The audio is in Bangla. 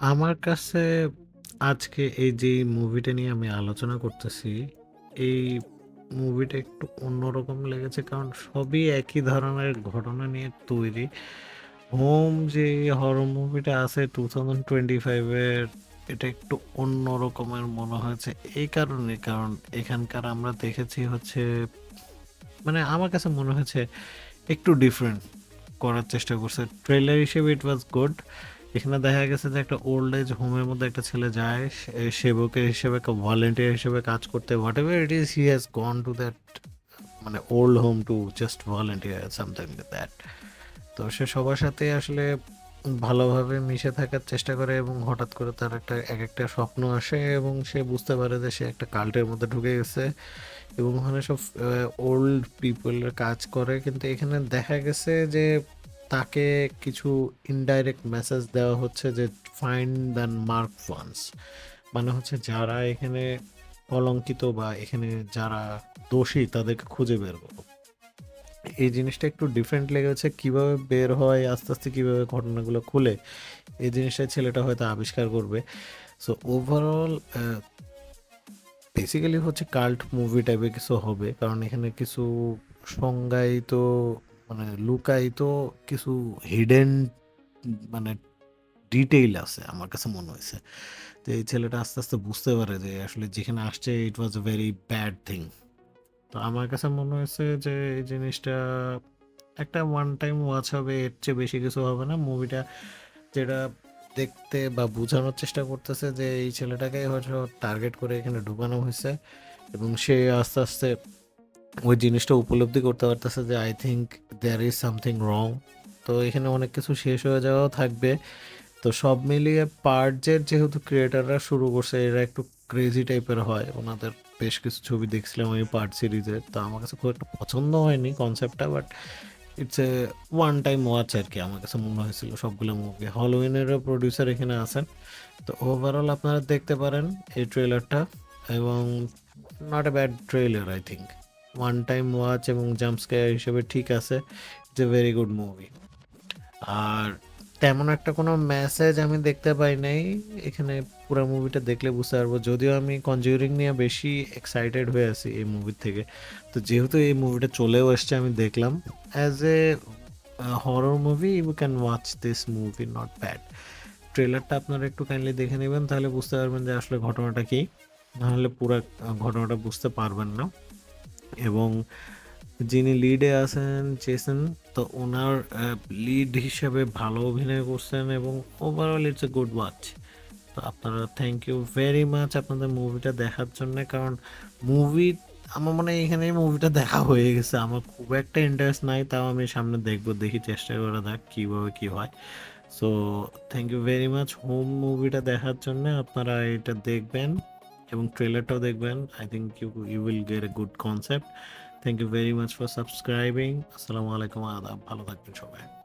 আমার কাছে আজকে এই যে মুভিটা নিয়ে আমি আলোচনা করতেছি, এই মুভিটা একটু অন্যরকম লেগেছে কারণ সবই একই ধরনের ঘটনা নিয়ে তৈরি। 'হোম' যে হরর মুভিটা আছে টু থাউজেন্ড টোয়েন্টি ফাইভের এটা একটু অন্য রকমের মনে হয়েছে এই কারণে কারণ এখানকার আমরা দেখেছি হচ্ছে মানে আমার কাছে মনে হয়েছে একটু ডিফারেন্ট করার চেষ্টা করছে। ট্রেলার হিসেবে ইট ওয়াজ গুড। এখানে দেখা গেছে যে একটা ওল্ড এজ হোমের মধ্যে একটা ছেলে যায় সেবকের হিসেবে ভলান্টিয়ার হিসেবে কাজ করতে whatever it is he has gone to that মানে old home to just volunteer something that. তো সে সবার সাথে আসলে ভালোভাবে মিশে থাকার চেষ্টা করে এবং হঠাৎ করে তার একটা, এক একটা স্বপ্ন আসে এবং সে বুঝতে পারে যে সে একটা কাল্টের মধ্যে ঢুকে গেছে এবং ওখানে সব ওল্ড পিপলের কাজ করে। কিন্তু এখানে দেখা গেছে যে তাকে কিছু ইনডাইরেক্ট মেসেজ দেওয়া হচ্ছে যে ফাইন্ড দ্য মার্ক ওয়ান্স মানে হচ্ছে যারা এখানে কলঙ্কিত বা এখানে যারা দোষী তাদেরকে খুঁজে বের করো। এই জিনিসটা একটু ডিফারেন্ট লেগেছে। কীভাবে বের হয়, আস্তে, আস্তে কীভাবে ঘটনাগুলো খুলে এই জিনিসটা ছেলেটা হয়তো আবিষ্কার করবে। সো ওভারঅল বেসিক্যালি হচ্ছে কাল্ট মুভি টাইপের কিছু হবে। কারণ এখানে কিছু সংজ্ঞায়িত মানে লুকায়িত কিছু হিডেন মানে ডিটেইল আছে আমার কাছে মনে হয়েছে তো এই ছেলেটা আস্তে, আস্তে বুঝতে পারে যে আসলে যেখানে আসছে it was a very bad thing. তো আমার কাছে মনে হয়েছে যে এই জিনিসটা একটা ওয়ান টাইম ওয়াচ হবে এর চেয়ে বেশি কিছু হবে না। মুভিটা যেটা দেখতে বা বোঝানোর চেষ্টা করতেছে যে এই ছেলেটাকে হয়তো টার্গেট করে এখানে ঢুকানো হয়েছে এবং সে আস্তে, আস্তে ওই জিনিসটা উপলব্ধি করতে পারতেছে যে I think there is something wrong. তো এখানে অনেক কিছু শেষ হয়ে যাওয়াও থাকবে। তো সব মিলিয়ে পার্টজের যেহেতু ক্রিয়েটাররা শুরু করছে, এরা একটু ক্রেজি টাইপের হয়। ওনাদের বেশ কিছু ছবি দেখছিলাম আমি পার্ট সিরিজের। তো আমার কাছে খুব একটা পছন্দ হয়নি কনসেপ্টটা but it's a one time watch আর কি আমার কাছে মনে হয়েছিল সবগুলো মুভি। হলোইনেরও প্রোডিউসার এখানে আছেন। তো ওভারঅল আপনারা দেখতে পারেন এই ট্রেলারটা এবং not a bad trailer I think. One time watch এবং জাম্প স্কেয়ার হিসেবে ঠিক আছে। It's a very good movie. আর তেমন একটা কোনো মেসেজ আমি দেখতে পাই নাই। এখানে পুরা মুভিটা দেখলে বুঝতে পারব। যদিও আমি কনজিউরিং নিয়ে বেশি এক্সাইটেড হয়ে আছি এই মুভির থেকে। তো যেহেতু এই মুভিটা চলেও এসছে, আমি দেখলাম। As a horror movie you can watch this movie not bad. ট্রেলারটা আপনারা একটু কাইন্ডলি দেখে নেবেন, তাহলে বুঝতে পারবেন যে আসলে ঘটনাটা কী নাহলে পুরা ঘটনাটা বুঝতে পারবেন না। এবং যিনি লিডে আছেন চেসেন তো ওনার লিড হিসেবে ভালো অভিনয় করছেন এবং overall it's a good watch. তো আপনারা থ্যাংক ইউ ভেরি মাচ আপনাদের মুভিটা দেখার জন্যে। কারণ মুভি আমার মনে হয় এখানেই মুভিটা দেখা হয়ে গেছে। আমার খুব একটা ইন্টারেস্ট নাই, তাও আমি সামনে দেখব, দেখি চেষ্টা করে দেখ কীভাবে কী হয়। So thank you very much home মুভিটা দেখার জন্যে। আপনারা এটা দেখবেন এবং ট্রেলারটাও দেখবেন। I think you you will get a good concept. Thank you very much for subscribing. আসসালামু আলাইকুম আদাব। ভালো থাকবেন সবাই।